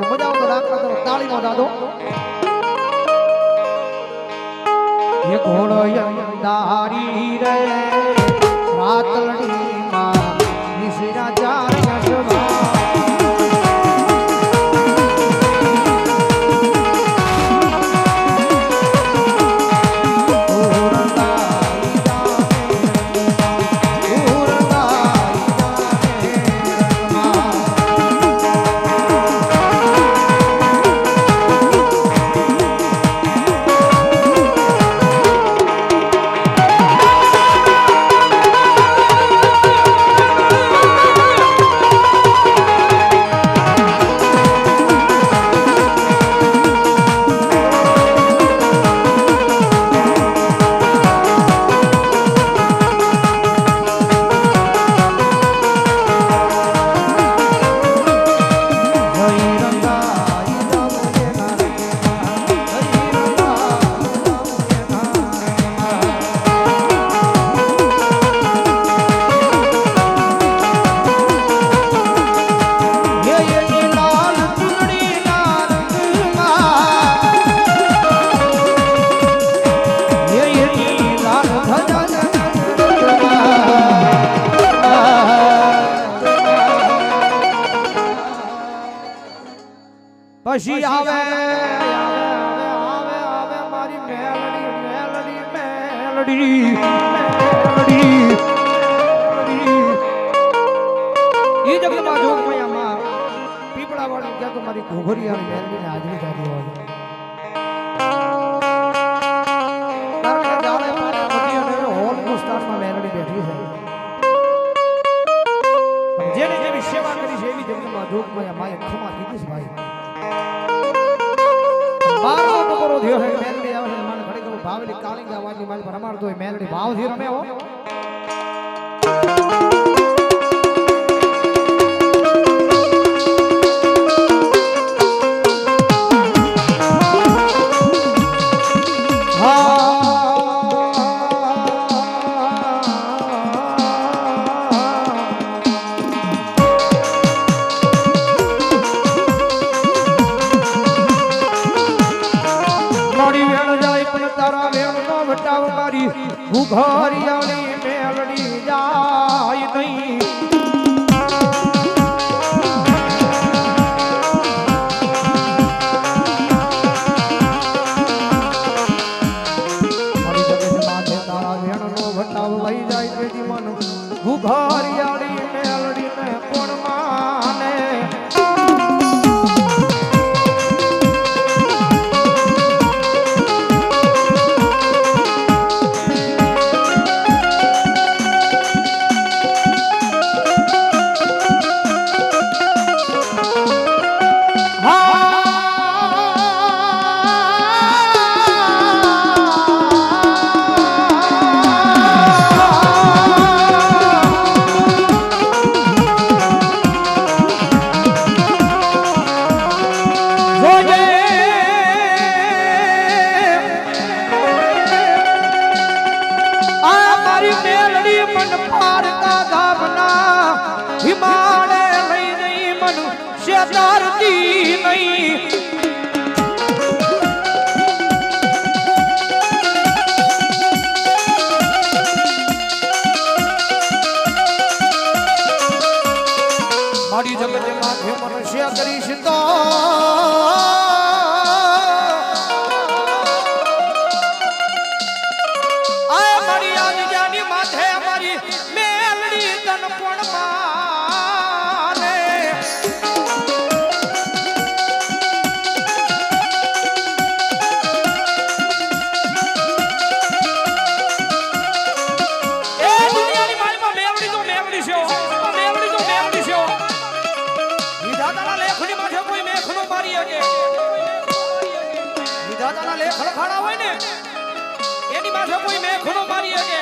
મજા આવતો રાખ કરો તાળીનો દાદો એ ઘોડો યંદારી રે. રાતલડી ーメ Mardoimelo de Bal, vira meu. my એની માથે કોઈ મેં ખૂનો મારી શકે.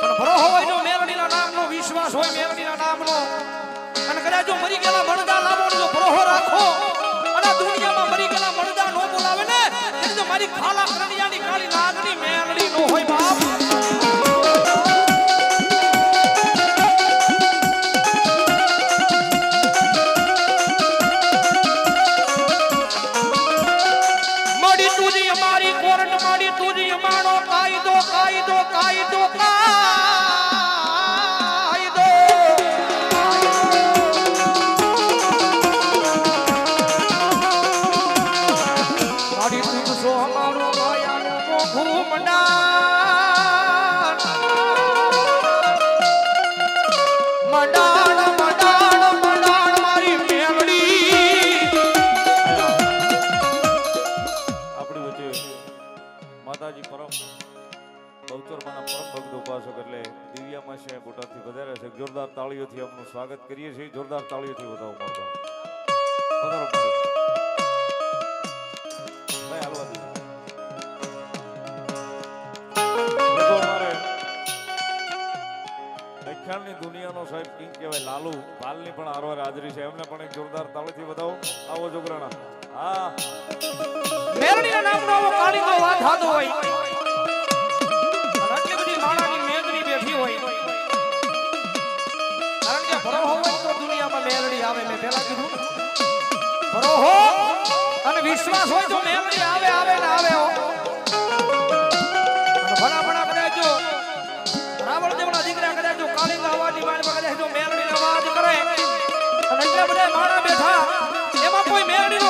પણ ભરો હોય જો મેરડીના નામનો વિશ્વાસ હોય, મેરડીના નામનો. અને કદાચ જો મરી ગયેલા મણદા લાવો જો ભરોહો રાખો, અને દુનિયામાં મરી ગયેલા મણદા નો બોલાવે ને, એટલે મારી ખાલા કરડિયાની કાળી નાગની મેરડી નો હોય બાપ. માતાજી પરમ બહુચરમાના પરમ ભક્ત ઉપાસક એટલે દિવ્યામાં છે બોટાદથી વધારે છે. જોરદાર તાળીઓથી આપનું સ્વાગત કરીએ છીએ. જોરદાર તાળીઓથી વધાવો માતા. દક્ષિણની દુનિયાનો સાહેબ કિંગ કહેવાય, લાલુ. પાલની પણ આરવાર હાજરી છે. એમને પણ એક જોરદાર તાળીથી બતાવો આવો જોગરાણા હા. મેરડીના નામનો આવો કાળીનો વાત હાથો હોય. આટલી બધી માળાની મેદની બેઠી હોય. કારણ કે ભરો હોય તો દુનિયામાં મેરણી આવે, મેં પહેલા કીધું. ભરો હો અને વિશ્વાસ હોય તો મેરણી આવે આવે ને આવે હો. ભલા ભલા કદાચ જો, રાવણ દેવના દીકરા કદાચ જો કાળીના અવાજની વાણીમાં કદાચ જો મેરડીનો અવાજ કરે. અને એટલા બધા માળા બેઠા, એમાં કોઈ મેરડીનો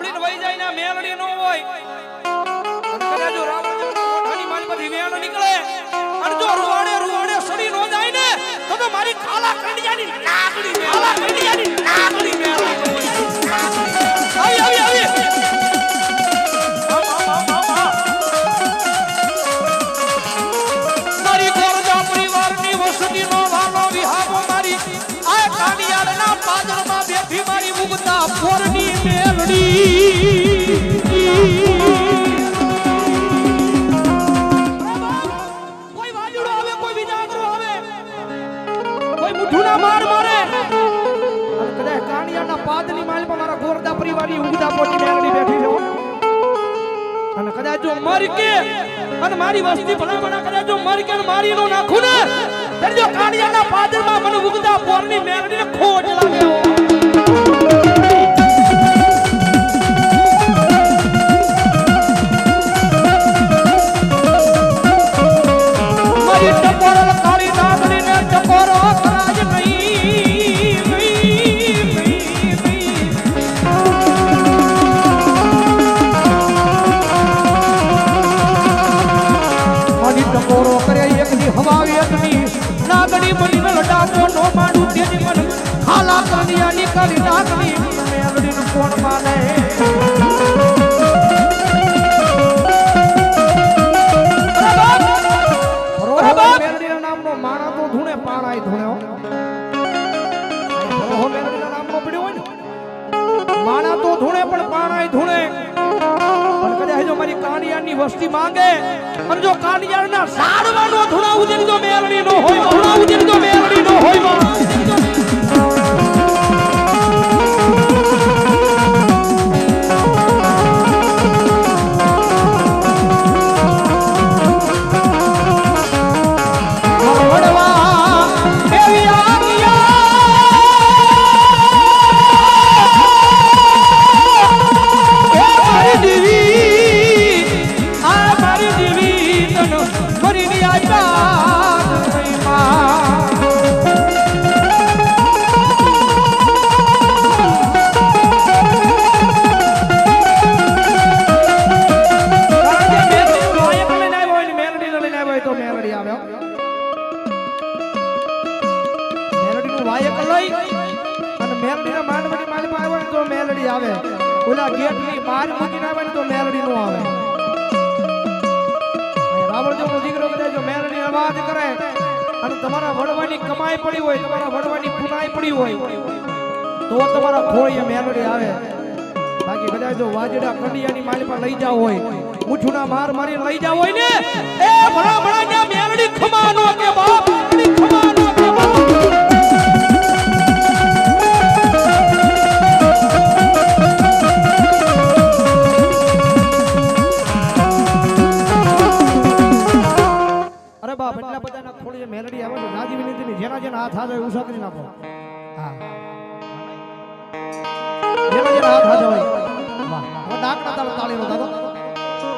સાંભળીને વહી જાય ને મેરડી નો હોય. જો રાવણ માલમાંથી મેળ નીકળે. અને જો રૂવાડે રૂવાડે સડી નો જાય ને તો તો મારી ખાલા કંડિયાની નાગડી કાલા કંડિયાની નાગડી મે આવી આવી આવી. આમ, આમ, આમ, આમ, આમ. મારી ગોરજા પરિવારની વસતીનો વાલો વિહામો મારી. આ કાનિયાળના પાદરમાં બેઠી મારી ઉગતા પોરની પાદની માલમાં મારા ગોરદા પરિવારની ઉગતા પોટી મેળડી બેઠી છે. અને કદાચ જો મરી કે, અને મારી વસ્તી ભલા ભલા કદાચ જો કે મારી નો નાખું જો કાણિયાના પાદરમાં મને ઉગતા પોરની મેળડીને ખોટ લાગે માંગે અને જો કાનિયાના ઝાડવાનો થોડા ઉજળી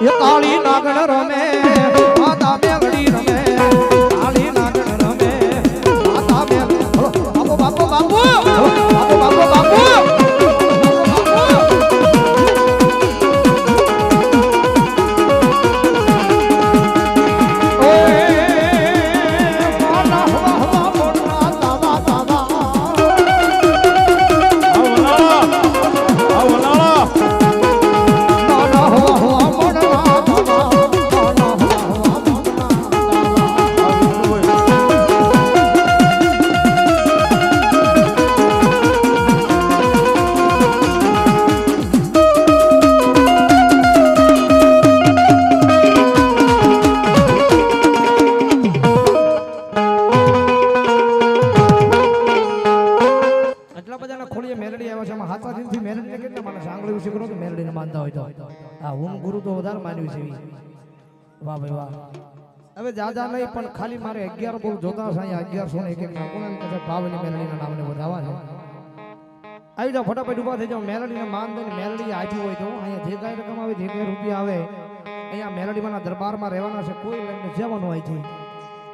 એ કાળી નાગણ હા હું ગુરુ તો વધારે માન્યું છે. વાહ ભાઈ વાહ. હવે જાજા નહીં, પણ ખાલી મારે અગિયાર બોલ જોતા છે અહીંયા અગિયારસો ને એક એક કોને કહે છે મેલડીના નામને વધાવા છે. આવી જાઓ, ફટાફટ ઊભા થઈ જાઓ, મેલડીને માન દઈને મેલડી આપ્યું હોય તો, અહીંયા જે કાંઈ રકમ આવે જે કાંઈ રૂપિયા આવે. અહીંયા મેલડીમાંના દરબારમાં રહેવાના છે, કોઈ લઈને જવાનું હોય છે.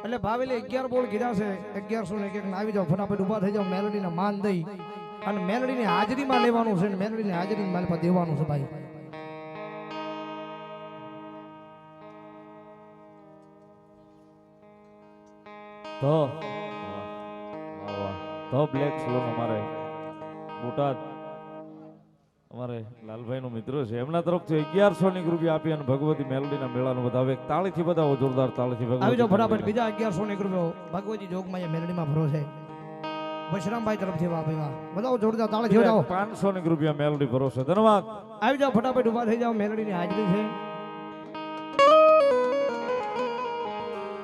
એટલે ભાવેલી અગિયાર બોલ કીધા છે અગિયારસો ને એક આવી જાઓ, ફટાફટ ઊભા થઈ જાઓ, મેલડીને માન દઈ. અને મેલડીની હાજરીમાં લેવાનું છે ને મેલડીની હાજરી મારી દેવાનું છે ભાઈ. તો. તો બ્લેક સ્લોન અમારે બોટાદ. અમારે લાલભાઈનો મિત્રો છે. એમના તરફથી અગિયારસો ની રૂપિયા આપી અને ભગવતી મેલડીના મેળાનો બધા એક તાળીથી બધા જોરદાર તાળીથી આવી જાઓ ફટાફટ. બીજા અગિયારસો ની એક ભગવતી જોગમાં એ મેલડીમાં ભરો છે. વશરામભાઈ તરફથી વાહ ભાઈ વાહ. બધા જોરદાર તાળે જેવો જાઓ પાંચસો ની રૂપિયા મેલડી ભરોસે. ધન્યવાદ. આવી જાઓ ફટાફટ ઊભા થઈ જાઓ. મેલડીની હાજરી છે.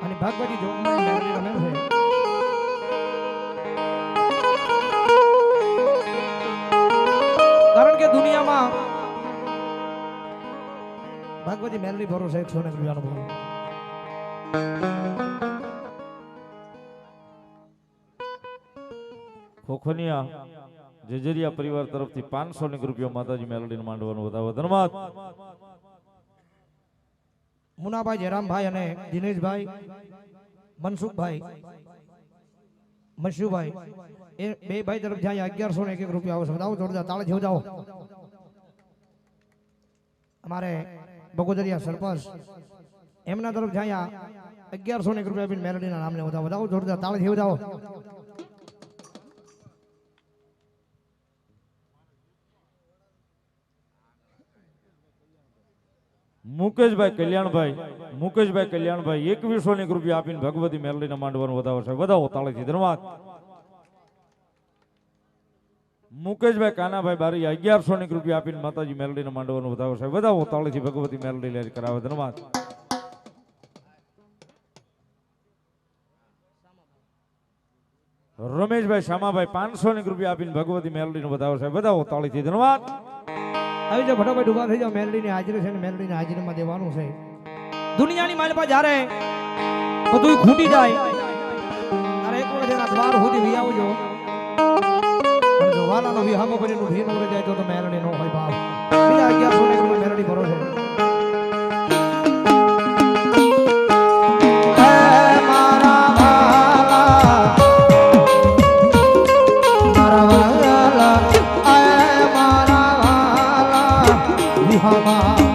અને ભાગવતી જોગમાં મેલડી રમે છે. કારણ કે દુનિયામાં ભાગવતી મેલડી ભરોસે એકસો ને રૂપિયાનો ભરો. ખોખનિયા, જેજરિયા પરિવાર તરફથી પાંચસો ની રૂપિયા માતાજી મેલડીને માંડવાનું બતાવો ધન્યવાદ. મુનાભાઈ જયરામભાઈ અને દિનેશભાઈ, મનસુખભાઈ મશુભાઈ એ બે ભાઈ તરફ જ્યાં, અગિયારસો ને એક રૂપિયા આવશે. બતાવો જોરદાર. તાળે જેવું જાઓ. અમારે બગોદરિયા સરપંચ એમના તરફ જ્યાં અગિયારસો ને એક રૂપિયા આપીને મેલડીના નામને વધાવો. બતાવો જોરદાર. તાળે જેવું જાઓ. મુકેશભાઈ કલ્યાણભાઈ મુકેશભાઈ કલ્યાણભાઈ એકવીસો ની રૂપિયા આપીને ભગવતી મેલડીને માંડવાનું વધાવો છે વધાવો, તાળીથી ધન્યવાદ મુકેશભાઈ કાનાભાઈ બારી અગિયારસો ની રૂપિયા આપીને માતાજી મેલડીને માંડવાનું વધાવો છે વધાવો, તાળીથી ભગવતી મેલડી લહેર કરાવે ધન્યવાદ રમેશભાઈ શામાભાઈ પાંચસો ની રૂપિયા આપીને ભગવતી મેલડીને વધાવો છે વધાવો, તાળીથી ધન્યવાદ આવી જાઓ, ફટાફટ ઊભા થઈ જાઓ. મેલડીની હાજરી છે ને મેલડીની હાજરીમાં દેવાનું છે. દુનિયાની માલપા જ્યારે બધું ખૂટી જાય અરે એક વખત એના દ્વાર સુધી વી આવજો. વાલાનો વિહામો કરીને ભી નવરે જાય તો મેલડી નો હોય બાપ. અગિયારસો ને મેલડી ભરો છે. 爸爸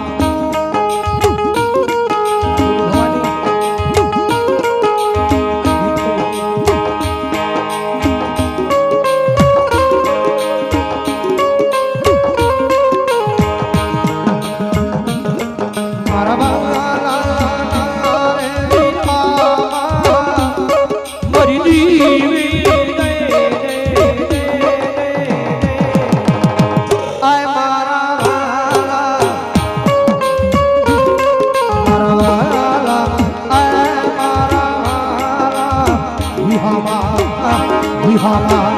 બિહાલા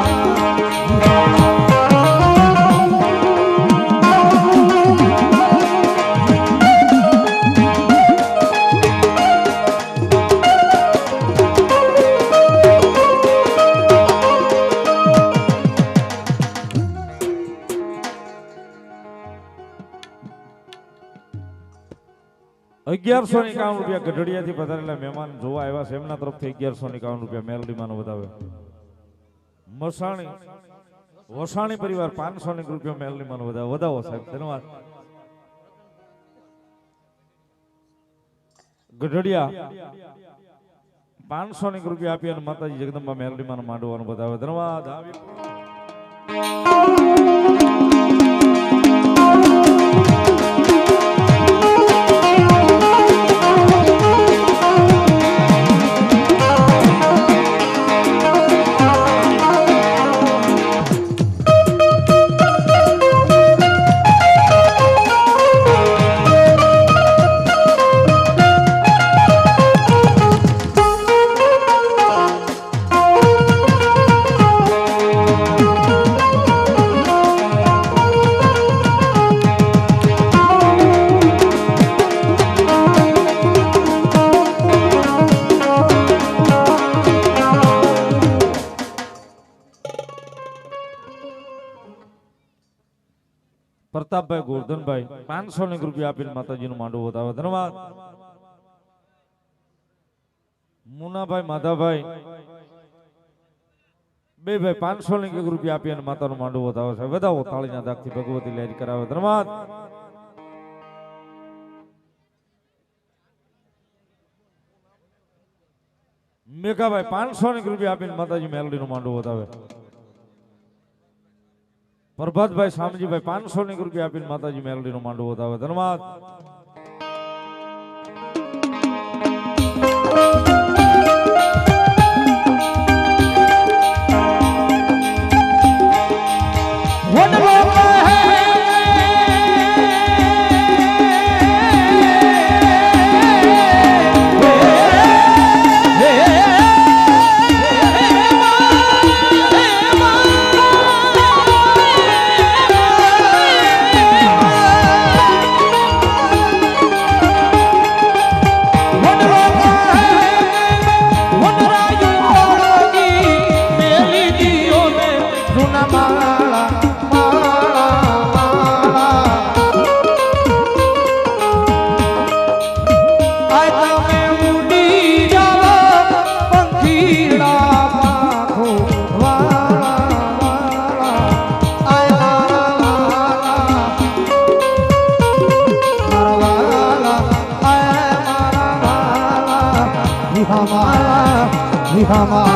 અગિયારસો એકાવન રૂપિયા ગઢડિયાથી પધારેલા મહેમાન જોવા આવ્યા છે. એમના તરફથી અગિયારસો એકાવન રૂપિયા મેલડીમાં વધાવે મસાણી વસાણી પરિવાર પાંચસો ની રૂપિયા મેલડીમાં બધા વધાવો. સાહેબ, ધન્યવાદ. ગઢડિયા પાંચસો ની રૂપિયા આપી અને માતાજી જગદંબા મેલડીમાં માંડવાનું બતાવે ધન્યવાદ. આવી ગોરધનભાઈ પાંચસો ને રૂપિયા આપીને માતાજીનું માંડવું બતાવે ધન્યવાદ. મુનાભાઈ, માધાભાઈ, બે ભાઈ પાંચસો ને એક રૂપિયા આપી અને માતાનું માંડવું બતાવે છે. વધાવો, તાળીના દાખથી ભગવતી લહેરી કરાવે. ધન્યવાદ. મેઘાભાઈ, પાંચસો ની રૂપિયા આપીને માતાજી મેલડીનું માંડવું બતાવે પ્રભાતભાઈ શામજીભાઈ પાંચસો ની રૂપિયા આપીને માતાજી મેલડીનું માંડવો બતાવે ધન્યવાદ. come on.